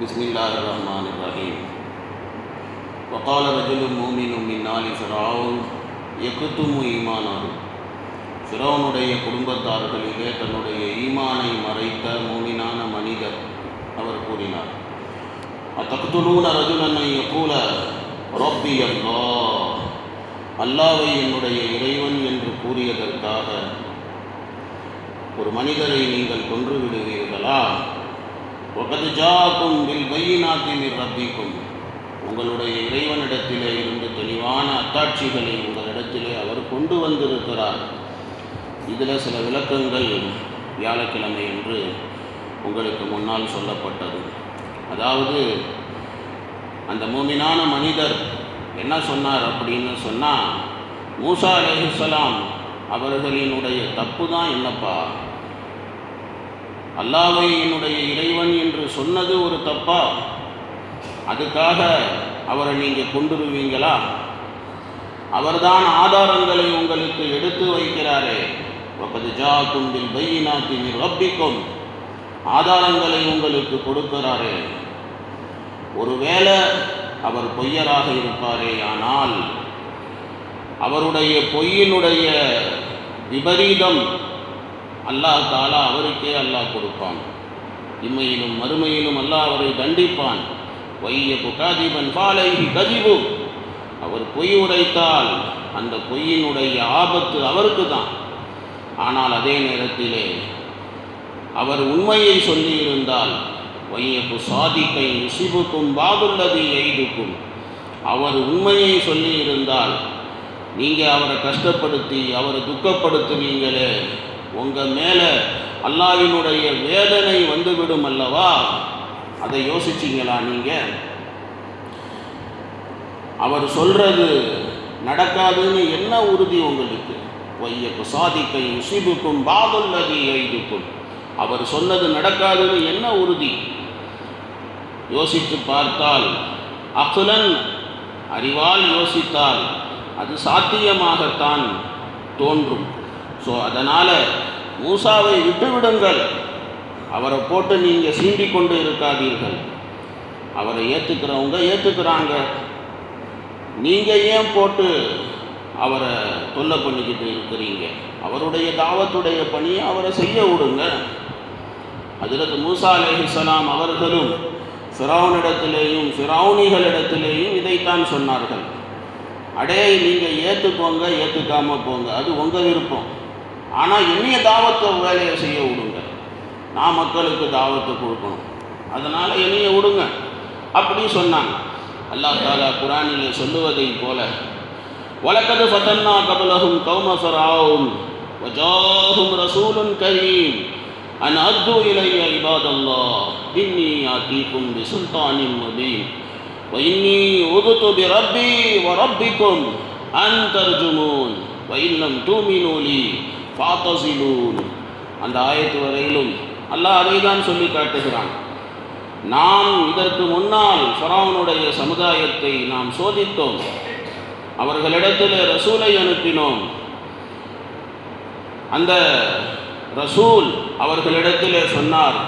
بسم الله الرحمن الرحيم وقال رجل مؤمن من آل فرعون يكتم إيمانه ஃபிரௌனுடைய குடும்பத்தார்களிலே தன்னுடைய ஈமானை மறைத்த மூமினான மனிதர் அவர் கூறினார் அத்தக்துலூன ரஜுலனை யகூல ரொப்பி அல்லா அல்லாவை என்னுடைய இறைவன் என்று கூறியதற்காக ஒரு மனிதரை நீங்கள் கொன்று விடுவீர்களா ஒகது ஜாக்கும் வில் பையினாத்தின் ரப்பிக்கும் உங்களுடைய இறைவனிடத்திலே இருந்து தெளிவான அத்தாட்சிகளை உங்களிடத்திலே அவர் கொண்டு வந்திருக்கிறார். இதில் சில விளக்கங்கள் வியாழக்கிழமை என்று உங்களுக்கு முன்னால் சொல்லப்பட்டது. அதாவது அந்த மூமினான மனிதர் என்ன சொன்னார் அப்படின்னு சொன்னால் மூசா அலைஹிஸ்ஸலாம் அவர்களினுடைய தப்பு தான் என்னப்பா? அல்லாவை என்னுடைய இறைவன் என்று சொன்னது ஒரு தப்பா? அதுக்காக அவரை நீங்கள் கொண்டுருவீங்களா அவர்தான் ஆதாரங்களை உங்களுக்கு எடுத்து வைக்கிறாரே. வகது ஜா பில் பையினாத்தின் ரப்பிக்கும். ஆதாரங்களை உங்களுக்கு கொடுக்கிறாரே. ஒருவேளை அவர் பொய்யராக இருப்பாரே ஆனால் அவருடைய பொய்யினுடைய விபரீதம் அல்லாஹ் தாலா அவருக்கே அல்லாஹ் கொடுப்பான். இம்மையிலும் மறுமையிலும் அல்லாஹ் அவரை தண்டிப்பான். பொய்ய புகாதிபன் பாலை கதிபு. அவர் பொய் உரைத்தால் அந்த பொய்யினுடைய ஆபத்து அவருக்கு தான் ஆனால் அதே நேரத்திலே அவர் உண்மையை சொல்லியிருந்தால் வையப்பு சாதிக்கை யுசிபுக்கும் பாதுள்ளது எய்துக்கும். அவர் உண்மையை சொல்லியிருந்தால் நீங்கள் அவரை கஷ்டப்படுத்தி அவரை துக்கப்படுத்துவீங்களே. உங்கள் மேலே அல்லாவினுடைய வேதனை வந்துவிடும் அல்லவா? அதை யோசிச்சிங்களா நீங்கள் அவர் சொல்கிறது நடக்காதுன்னு என்ன உறுதி உங்களுக்கு? வையப்பு சாதிக்கை உசிபுக்கும் பாதுல்லதி ஐதுக்கும் அவர் சொன்னது நடக்காதுன்னு என்ன உறுதி? யோசித்து பார்த்தால் அகுலன் அறிவால் யோசித்தால் அது சாத்தியமாகத்தான் தோன்றும். ஸோ அதனால் மூசாவை விட்டுவிடுங்கள். அவரை போட்டு நீங்கள் சீண்டி கொண்டு இருக்காதீர்கள். அவரை ஏற்றுக்கிறவங்க ஏற்றுக்கிறாங்க நீங்கள் ஏன் போட்டு அவரை தொல்லை பண்ணிக்கிட்டு இருக்கிறீங்க? அவருடைய தாவத்துடைய பணியை அவரை செய்ய விடுங்க. அதில் மூசா அலேஹிஸ்லாம் அவர்களும் ஃபிரௌனிடத்திலேயும் ஃபிரௌனிகளிடத்திலேயும் இதைத்தான் சொன்னார்கள். அடே நீங்கள் ஏற்றுக்கோங்க ஏற்றுக்காமல் போங்க. அது உங்கள் விருப்பம். ஆனால் என்னைய தாவத்தை வேலையை செய்ய விடுங்க நான் மக்களுக்கு தாவத்தை கொடுக்கணும் அதனால் என்னைய விடுங்க அப்படி சொன்னாங்க அல்லாஹ் தாலா குரானிலே சொல்லுவதை போல வழக்கது ஃபதன்னா கபலஹும் கௌம ஃபராவுன் வஜாஹும் ரசூலுன் கரீம் அன் அத்து இலைய இபாதல்லாஹ் இன்னி ஆத்தீக்கும் பிசுல்தானின் முபீன் وإني أذت بربي وربكم أن ترجمون وإن لم تؤمنوا لي பாத்தசிலூன். அந்த ஆயத்து வரையிலும் அல்லாஹ் அதை தான் சொல்லி காட்டுகிறான். நாம் இதற்கு முன்னால் ஃபராவனுடைய சமுதாயத்தை நாம் சோதித்தோம். அவர்களிடத்தில் ரசூலை அனுப்பினோம். அந்த ரசூல் அவர்களிடத்திலே சொன்னார்.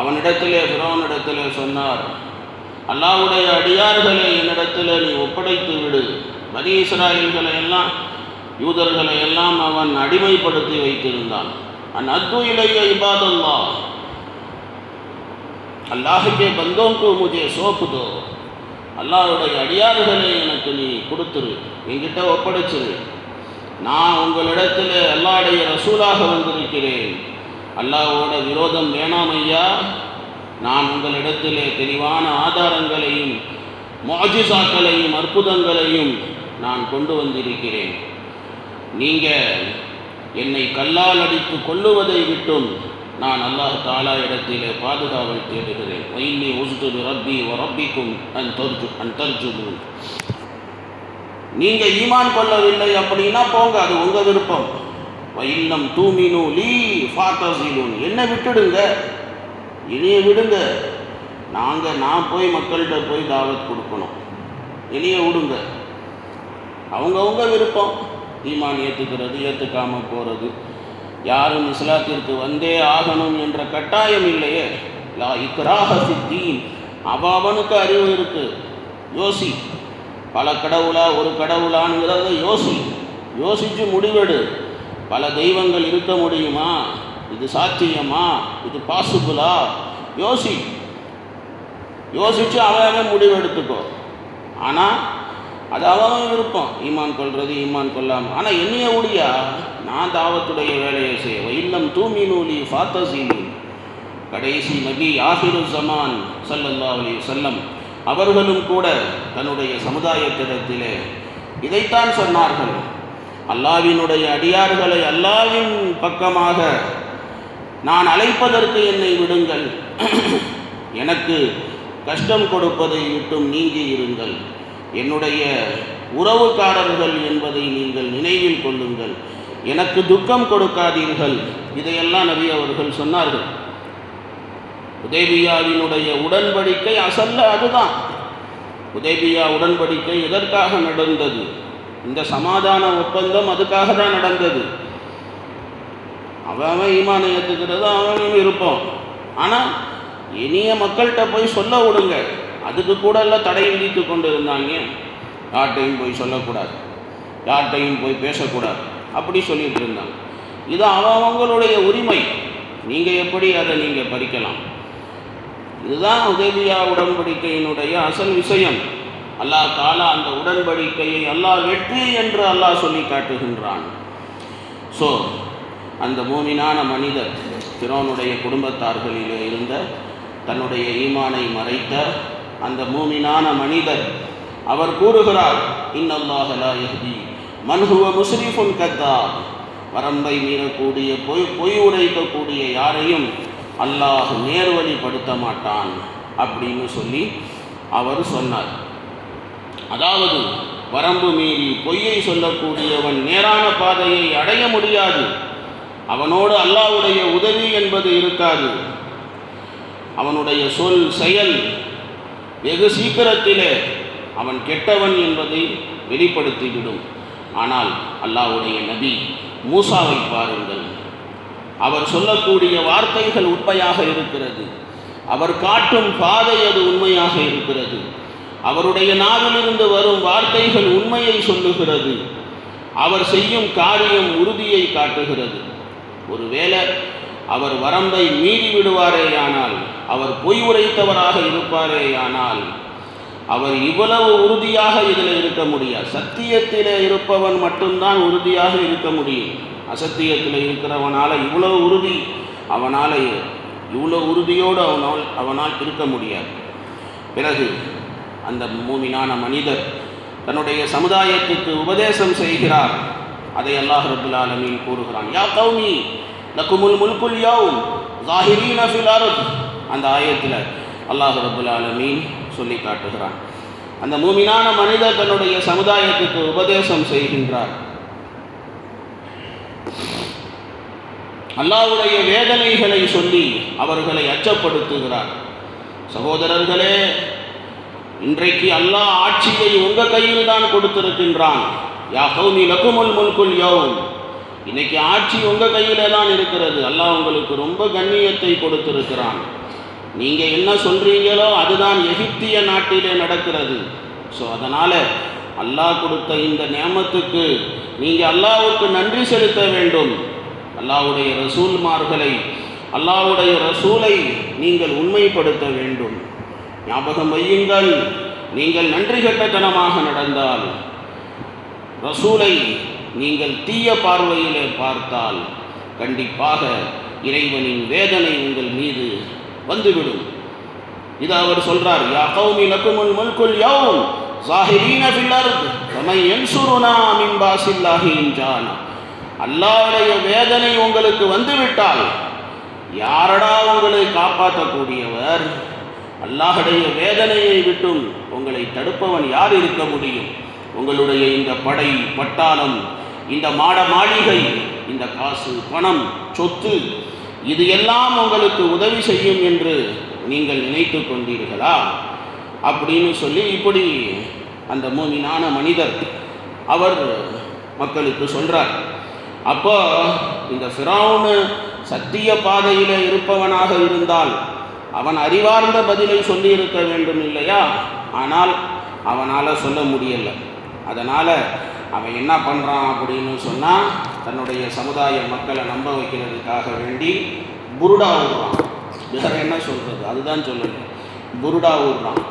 அவனிடத்திலே பிறவனிடத்திலே சொன்னார் அல்லாவுடைய அடியார்களை என்னிடத்தில் நீ ஒப்படைத்து விடு. பனி இஸ்ராயல்களை எல்லாம் யூதர்களை எல்லாம் அவன் அடிமைப்படுத்தி வைத்திருந்தான். அன் அத்து இலைய இபாதல்லா. அல்லாஹுக்கே பந்தோங்கு முஜே சோப்புதோ அல்லாஹுடைய அடியார்களை எனக்கு நீ கொடுத்துரு என்கிட்ட ஒப்படைச்சிரு. நான் உங்களிடத்தில் அல்லாடைய ரசூலாக வந்திருக்கிறேன். அல்லாவோட விரோதம் வேணாம் ஐயா. நான் உங்களிடத்திலே தெளிவான ஆதாரங்களையும் மாஜிசாக்களையும் அற்புதங்களையும் நான் கொண்டு வந்திருக்கிறேன். நீங்கள் என்னை கல்லால் அடித்து கொல்லுவதை விட்டும் நான் அல்லாஹ் தாலா இடத்திலே பாதுகாவல் தேடுகிறேன். வைன்னி உசுது ரப்பி ரப்பிக்கும் அன் தர்ஜு அன் நீங்கள் ஈமான் கொள்ளவில்லை அப்படின்னா போங்க அது உங்கள் விருப்பம். வைல்லம் தூமினு லீ ஃபாத்தசிலூன் என்ன விட்டுடுங்க. இனிய விடுங்க. நாங்கள் நான் போய் மக்கள்கிட்ட போய் தாவத் கொடுக்கணும். இனிய விடுங்க அவங்கவுங்க விருப்பம். ஈமான் ஏற்றுக்கிறது ஏற்றுக்காமல் போகிறது யாரும் இஸ்லாத்திற்கு வந்தே ஆகணும் என்ற கட்டாயம் இல்லையே. லா இக்ராக சித்தீன் அவ அவனுக்கு அறிவு இருக்கு. யோசி. பல கடவுளா ஒரு கடவுளாங்கிறத யோசி. யோசித்து முடிவெடு. பல தெய்வங்கள் இருக்க முடியுமா? இது சாத்தியமா? இது பாசிபிளா? யோசி. யோசித்து அவன் அவன் முடிவெடுத்துக்கோ. ஆனால் அது அவன் விருப்பம் ஈமான் கொள்வது ஈமான் கொள்ளாமல் ஆனால் என்னைய உடியா? நான் தாவத்துடைய வேலையை செய்ய. இல்லம் தூமி நூலி ஃபாத்தசீனி கடைசி நபி ஆஹிரு ஜமான் சல்லல்லா அலி வஸல்லம். அவர்களும் கூட தன்னுடைய சமுதாயத்திடத்திலே இதைத்தான் சொன்னார்கள். அல்லாவினுடைய அடியார்களை அல்லாவின் பக்கமாக நான் அழைப்பதற்கு என்னை விடுங்கள். எனக்கு கஷ்டம் கொடுப்பதை விட்டும் நீங்கி இருங்கள். என்னுடைய உறவுக்காரர்கள் என்பதை நீங்கள் நினைவில் கொள்ளுங்கள். எனக்கு துக்கம் கொடுக்காதீர்கள். இதையெல்லாம் நபி அவர்கள் சொன்னார்கள். உதேபியாவினுடைய உடன்படிக்கை அசல்ல அதுதான். உதேபியா உடன்படிக்கை எதற்காக நடந்தது? இந்த சமாதான ஒப்பந்தம் அதுக்காக தான் நடந்தது. அவன் அவன் ஈமானை ஏற்றுக்கிறது அவனும் இருப்போம் ஆனால் இனிய மக்கள்கிட்ட போய் சொல்ல விடுங்க. அதுக்கு கூட எல்லாம் தடை விதித்து கொண்டு இருந்தாங்க யார்கிட்டையும் போய் சொல்லக்கூடாது. யார்கிட்டையும் போய் பேசக்கூடாது. அப்படி சொல்லிட்டு இருந்தாங்க. இது அவங்களுடைய உரிமை. நீங்கள் எப்படி அதை நீங்கள் பறிக்கலாம்? இதுதான் உதவியா உடன்படிக்கையினுடைய அசல் விஷயம். அல்லாஹ் தாலா அந்த உடன்படிக்கையை அல்லாஹ் வெற்றி என்று அல்லாஹ் சொல்லி காட்டுகின்றான். ஸோ அந்த மூமினான மனிதர் பிறோனுடைய குடும்பத்தார்களிலே இருந்த தன்னுடைய ஈமானை மறைத்த அந்த மூமினான மனிதர். அவர் கூறுகிறார் இன்னல்லாஹலா எஹ்தி மன்ஹுவ முஸ்ரிஃபுன் கத்தா வரம்பை மீறக்கூடிய பொய் பொய் உரைக்கக்கூடிய யாரையும் அல்லாஹ் நேர்வழிப்படுத்த மாட்டான் அப்படின்னு சொல்லி அவர் சொன்னார். அதாவது வரம்பு மீறி பொய்யை சொல்லக்கூடியவன் நேரான பாதையை அடைய முடியாது. அவனோடு அல்லாஹ்வுடைய உதவி என்பது இருக்காது. அவனுடைய சொல் செயல் வெகு சீக்கிரத்திலே அவன் கெட்டவன் என்பதை வெளிப்படுத்திவிடும். ஆனால் அல்லாஹ்வுடைய நபி மூசாவை பாருங்கள். அவர் சொல்லக்கூடிய வார்த்தைகள் உண்மையாக இருக்கிறது. அவர் காட்டும் பாதை அது உண்மையாக இருக்கிறது. அவருடைய நாவிலிருந்து வரும் வார்த்தைகள் உண்மையை சொல்லுகிறது. அவர் செய்யும் காரியம் உறுதியை காட்டுகிறது. ஒருவேளை அவர் வரம்பை மீறி விடுவாரேயானால் அவர் பொய் உரைத்தவராக இருப்பாரேயானால் அவர் இவ்வளவு உறுதியாக இதில் இருக்க முடியாது. சத்தியத்தில் இருப்பவன் மட்டும்தான் உறுதியாக இருக்க முடியும். அசத்தியத்தில் இருக்கிறவனால் இவ்வளவு உறுதி அவனால் இவ்வளோ உறுதியோடு அவனால் அவனால் இருக்க முடியாது. பிறகு அந்த மூமினான மனிதர் தன்னுடைய சமுதாயத்துக்கு உபதேசம் செய்கிறார். அதை அல்லாஹ் ரபுல் ஆலமீன் கூறுகிறான் யா கௌமி லக்குமுல் முல்குல் யவும் ஜாஹிரீன் ஃபில் அர்த். அந்த ஆயத்தில் அல்லாஹ் ரபுல் ஆலமீன் சொல்லி காட்டுகிறான். அந்த மூமினான மனிதர் தன்னுடைய சமுதாயத்துக்கு உபதேசம் செய்கின்றார். அல்லாவுடைய வேதனைகளை சொல்லி அவர்களை அச்சப்படுத்துகிறார். சகோதரர்களே இன்றைக்கு அல்லாஹ் ஆட்சியை உங்கள் கையில் தான் கொடுத்திருக்கின்றான். யா கௌமி லக்குமுல் முல்குல் யௌம். இன்னைக்கு ஆட்சி உங்கள் கையில தான் இருக்கிறது. அல்லாஹ் உங்களுக்கு ரொம்ப கண்ணியத்தை கொடுத்திருக்கிறான். நீங்கள் என்ன சொல்கிறீங்களோ அதுதான் எகிப்திய நாட்டிலே நடக்கிறது. ஸோ அதனால் அல்லாஹ் கொடுத்த இந்த நியமத்துக்கு நீங்கள் அல்லாவுக்கு நன்றி செலுத்த வேண்டும். அல்லாஹ்வுடைய ரசூல்மார்களை அல்லாஹ்வுடைய ரசூலை நீங்கள் உண்மைப்படுத்த வேண்டும். ஞாபகம் வையுங்கள் நீங்கள் நன்றி கட்டத்தனமாக நடந்தால் ரசூலை நீங்கள் தீய பார்வையிலே பார்த்தால் கண்டிப்பாக இறைவனின் வேதனை உங்கள் மீது வந்துவிடும். இது அவர் சொல்றார் யா கௌமி லக்குமுல் முல்குல் யௌம் ஸாஹிரீன ஃபில் அர்த் ஃபமன் யன்சுருனா மின் பாசில்லாஹி இன் ஜானா அல்லாஹ்வுடைய வேதனை உங்களுக்கு வந்துவிட்டால் யாரடா உங்களை காப்பாற்றக்கூடியவர்? அல்லாஹுடைய வேதனையை விட்டும் உங்களை தடுப்பவன் யார் இருக்க முடியும்? உங்களுடைய இந்த படை பட்டாளம் இந்த மாட மாளிகை இந்த காசு பணம் சொத்து இது எல்லாம் உங்களுக்கு உதவி செய்யும் என்று நீங்கள் நினைத்து கொண்டீர்களா? அப்படின்னு சொல்லி இப்படி அந்த மூமினான மனிதர் அவர் மக்களுக்கு சொல்கிறார் அப்போ இந்த ஃபிரௌனு சத்திய பாதையில் இருப்பவனாக இருந்தால் அவன் அறிவார்ந்த பதிலை சொல்லியிருக்க வேண்டும் இல்லையா? ஆனால் அவனால் சொல்ல முடியலை. அதனால் அவன் என்ன பண்ணுறான் அப்படின்னு சொன்னால் தன்னுடைய சமுதாய மக்களை நம்ப வைக்கிறதுக்காக வேண்டி புருடா ஊடுறான் வேறு என்ன சொல்கிறது அதுதான் சொல்லணும். புருடா ஊடுறான்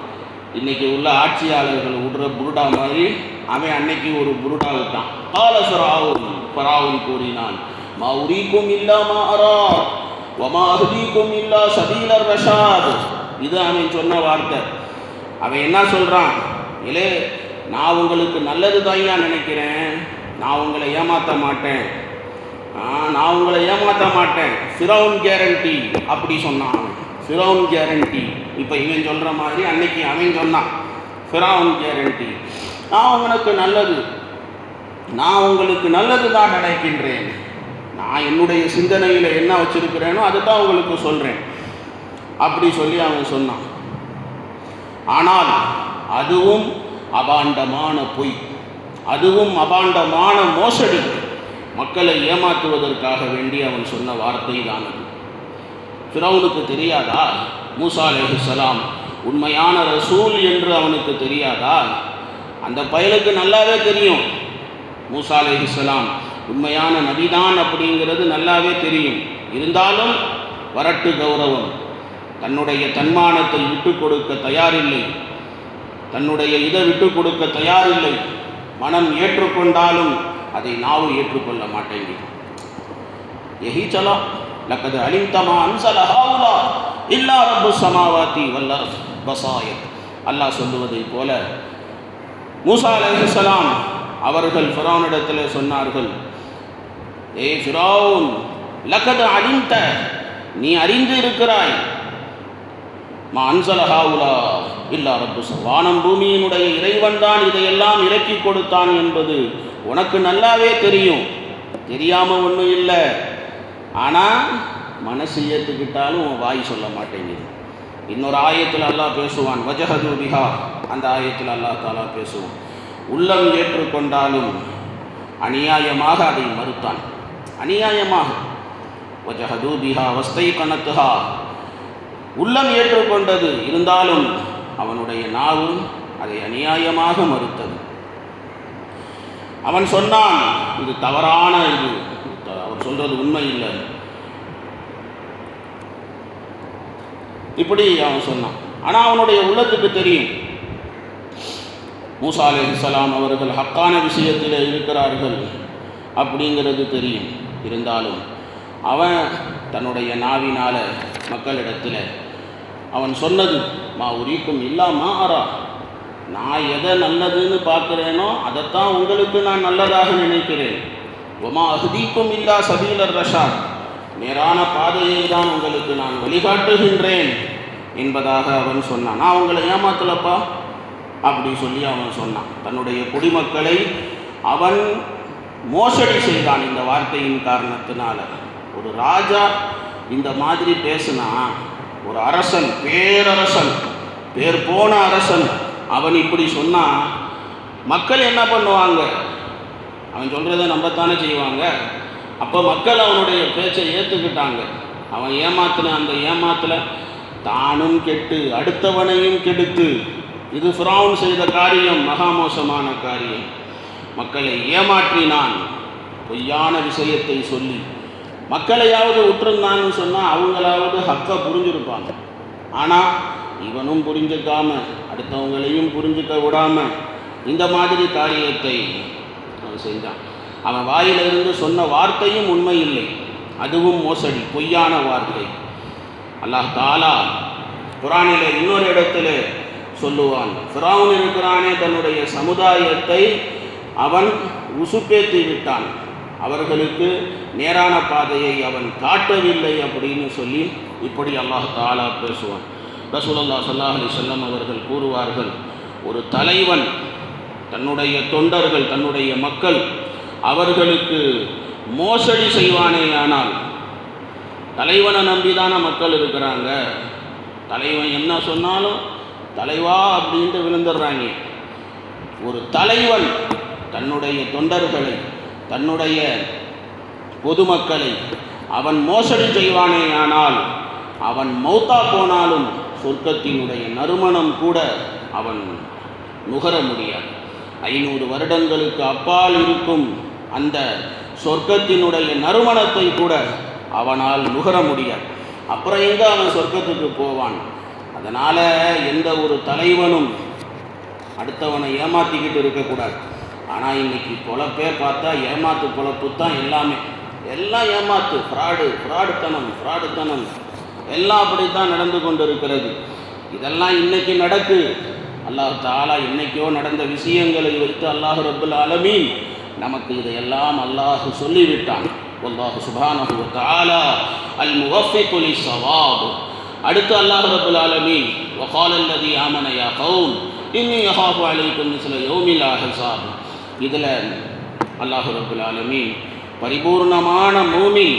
இன்னைக்கு உள்ள ஆட்சியாளர்கள் விடுற புருடா மாதிரி அவன் அன்னைக்கு ஒரு புருடா விட்டான் கால ஃபராவுன் கூறினான் மா உரிக்கும் இல்லா மா அரா வமா அஹ்தீக்கும் இல்லா சபீலர் ரஷாத். இது அவன் சொன்ன வார்த்தை. அவன் என்ன சொல்கிறான் இலே நான் உங்களுக்கு நல்லது தாய்யா நினைக்கிறேன். நான் உங்களை ஏமாற்ற மாட்டேன். நான் உங்களை ஏமாற்ற மாட்டேன். ஃபிரௌன் கேரண்டி அப்படி சொன்னான். அவன் ஃபிரௌன் கேரண்டி இப்போ இவன் சொல்கிற மாதிரி அன்னைக்கு அவன் சொன்னான். ஃபிரௌன் கேரண்டி நான் உங்களுக்கு நல்லது நான் உங்களுக்கு நல்லது தான் நினைக்கின்றேன். நான் என்னுடைய சிந்தனையில் என்ன வச்சுருக்கிறேனோ அதை தான் உங்களுக்கு சொல்கிறேன் அப்படி சொல்லி அவன் சொன்னான். ஆனால் அதுவும் அபாண்டமான பொய். அதுவும் அபாண்டமான மோசடி. மக்களை ஏமாற்றுவதற்காக வேண்டி அவன் சொன்ன வார்த்தை தான் அது ஃபிரௌனுக்கு தெரியாதா? மூசா சலாம் உண்மையான ரசூல் என்று அவனுக்கு தெரியாதா? அந்த பயலுக்கு நல்லாவே தெரியும். மூசா சலாம் உண்மையான நபிதான் அப்படிங்கிறது நல்லாவே தெரியும். இருந்தாலும் வரட்டு கௌரவம் தன்னுடைய தன்மானத்தை விட்டு கொடுக்க தயாரில்லை. தன்னுடைய இதை விட்டு கொடுக்க தயாரில்லை. மனம் ஏற்றுக்கொண்டாலும் அதை நாவு ஏற்றுக்கொள்ள மாட்டேங்கிறோம் எஹிச்சலா லக்கது அலிந்தமா அன்சல ஹாவுலா இல்லா ரப்பு சமாவாத்தி வல்ல பசாயத். அல்லாஹ் சொல்லுவதை போல மூசா அலிசலாம் அவர்கள் ஃபிரௌனிடத்தில் சொன்னார்கள் ஏ ஃபிரௌன் லக்கது அழிந்த நீ அறிந்து இருக்கிறாய். மா அன்சலஹாவுலா இல்லா ரப்பு வானம் பூமியினுடைய இறைவன் தான் இதையெல்லாம் இறக்கி கொடுத்தான் என்பது உனக்கு நல்லாவே தெரியும். தெரியாமல் ஒன்றும் இல்லை. ஆனால் மனசு ஏற்றுக்கிட்டாலும் உன் வாய் சொல்ல மாட்டேங்குது. இன்னொரு ஆயத்தில் அல்லாஹ் பேசுவான் வஜஹது பிஹா. அந்த ஆயத்தில் அல்லாஹ் தாலா பேசுவான் உள்ளம் ஏற்றுக்கொண்டாலும் அநியாயமாக அதை மறுத்தான். அநியாயமாக. வஜஹது பிஹா வஸ்தை கணத்துஹா உள்ளம் ஏற்றுக்கொண்டது இருந்தாலும் அவனுடைய நாவும் அதை அநியாயமாக மறுத்தது. அவன் சொன்னான் இது தவறான இது. அவர் சொல்றது உண்மை இல்லை. இப்படி அவன் சொன்னான். ஆனால் அவனுடைய உள்ளத்துக்கு தெரியும். மூசா அலைஹிஸ்ஸலாம் அவர்கள் ஹக்கான விஷயத்தில் இருக்கிறார்கள் அப்படிங்கிறது தெரியும். இருந்தாலும் அவன் தன்னுடைய நாவினால மக்களிடத்தில் அவன் சொன்னது மா உரிக்கும் இல்லாமா ஆறா நான் எதை நல்லதுன்னு பார்க்குறேனோ அதைத்தான் உங்களுக்கு நான் நல்லதாக நினைக்கிறேன். உமா அகுதிக்கும் இல்லா சபீலர் ரஷாத். நேரான பாதையை தான் உங்களுக்கு நான் வழிகாட்டுகின்றேன் என்பதாக அவன் சொன்னான். நான் உங்களை ஏமாத்தலப்பா? அப்படி சொல்லி அவன் சொன்னான். தன்னுடைய குடிமக்களை அவன் மோசடி செய்தான் இந்த வார்த்தையின் காரணத்தினால. ஒரு ராஜா இந்த மாதிரி பேசினா ஒரு அரசன் பேரரசன் பேர் போன அரசன். அவன் இப்படி சொன்னால் மக்கள் என்ன பண்ணுவாங்க? அவன் சொல்கிறத நம்பத்தானே செய்வாங்க? அப்போ மக்கள் அவனுடைய பேச்சை ஏற்றுக்கிட்டாங்க அவன் ஏமாத்தின அந்த ஏமாத்தில் தானும் கெட்டு அடுத்தவனையும் கெடுத்து. இது ஃபிரௌன் செய்த காரியம் மகா மோசமான காரியம். மக்களை ஏமாற்றினான். பொய்யான விஷயத்தை சொல்லி மக்களையாவது விட்டுருந்தான்னு சொன்னால் அவங்களாவது ஹக்கை புரிஞ்சிருப்பாங்க. ஆனால் இவனும் புரிஞ்சுக்காம அடுத்தவங்களையும் புரிஞ்சுக்க விடாம இந்த மாதிரி காரியத்தை அவன் செஞ்சான் அவன் வாயிலிருந்து சொன்ன வார்த்தையும் உண்மை இல்லை அதுவும் மோசடி பொய்யான வார்த்தை. அல்லாஹ் தாலா குரானிலே இன்னொரு இடத்துல சொல்லுவான் ஃபிராவுன் இருக்கிறானே தன்னுடைய சமுதாயத்தை அவன் உசுப்பேத்தி விட்டான். அவர்களுக்கு நேரான பாதையை அவன் காட்டவில்லை அப்படின்னு சொல்லி இப்படி அல்லாஹ் தாலா பேசுவான். ரசூலல்லா சல்லாஹ் அலி வஸல்லம் அவர்கள் கூறுவார்கள் ஒரு தலைவன் தன்னுடைய தொண்டர்கள் தன்னுடைய மக்கள் அவர்களுக்கு மோசடி செய்வானேயானால் தலைவனை நம்பி தானே மக்கள் இருக்கிறாங்க. தலைவன் என்ன சொன்னாலும் தலைவா அப்படின்ட்டு விழுந்துடுறாங்க. ஒரு தலைவன் தன்னுடைய தொண்டர்களை தன்னுடைய பொதுமக்களை அவன் மோசடி செய்வானே ஆனால் அவன் மௌத்தா போனாலும் சொர்க்கத்தினுடைய நறுமணம் கூட அவன் நுகர முடியாது. ஐநூறு வருடங்களுக்கு அப்பால் இருக்கும் அந்த சொர்க்கத்தினுடைய நறுமணத்தை கூட அவனால் நுகர முடியாது. அப்புறம் எங்கே அவன் சொர்க்கத்துக்கு போவான்? அதனால் எந்த ஒரு தலைவனும் அடுத்தவனை ஏமாற்றிக்கிட்டு இருக்கக்கூடாது. ஆனால் இன்றைக்கி பொழப்பே பார்த்தா ஏமாத்து பொழப்பு தான் எல்லாமே. எல்லாம் ஏமாத்து ஃப்ராடு ஃப்ராடுத்தனம் ஃப்ராடுத்தனம். எல்லாம் அப்படி தான் நடந்து கொண்டிருக்கிறது. இதெல்லாம் இன்னைக்கு நடக்கு. அல்லாஹ் தாலா இன்னைக்கோ நடந்த விஷயங்களை வைத்து அல்லாஹ் ரபுல் ஆலமீன் நமக்கு இதையெல்லாம் அல்லாஹு சொல்லிவிட்டான். அல்லாஹு சுபானஹு தாலா அல் முவஃபிகுலி சவாப் அடுத்து அல்லாஹ் ரபுல் ஆலமீன் வகாலல்லதி ஆமனயா கவுன் இன்னி யஹாஃபு அலைக்கும் மிஸ்ல யௌமில் ஹிசாப் இதில் அல்லாஹு ரப்புல் ஆலமீன் பரிபூர்ணமான மூமின்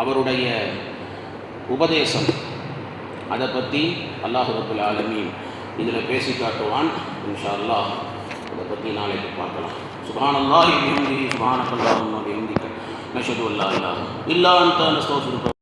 அவருடைய உபதேசம். அதை பற்றி அல்லாஹு ரப்புல் ஆலமீன் இதில் பேசி காட்டுவான். இன்ஷா அல்லாஹ் அதை பற்றி நாளைக்கு பார்க்கலாம். சுபான் அல்லாஹ் சுபான அல்லாஹ் நஷது அல்லா இல்லா இல்லா அந்த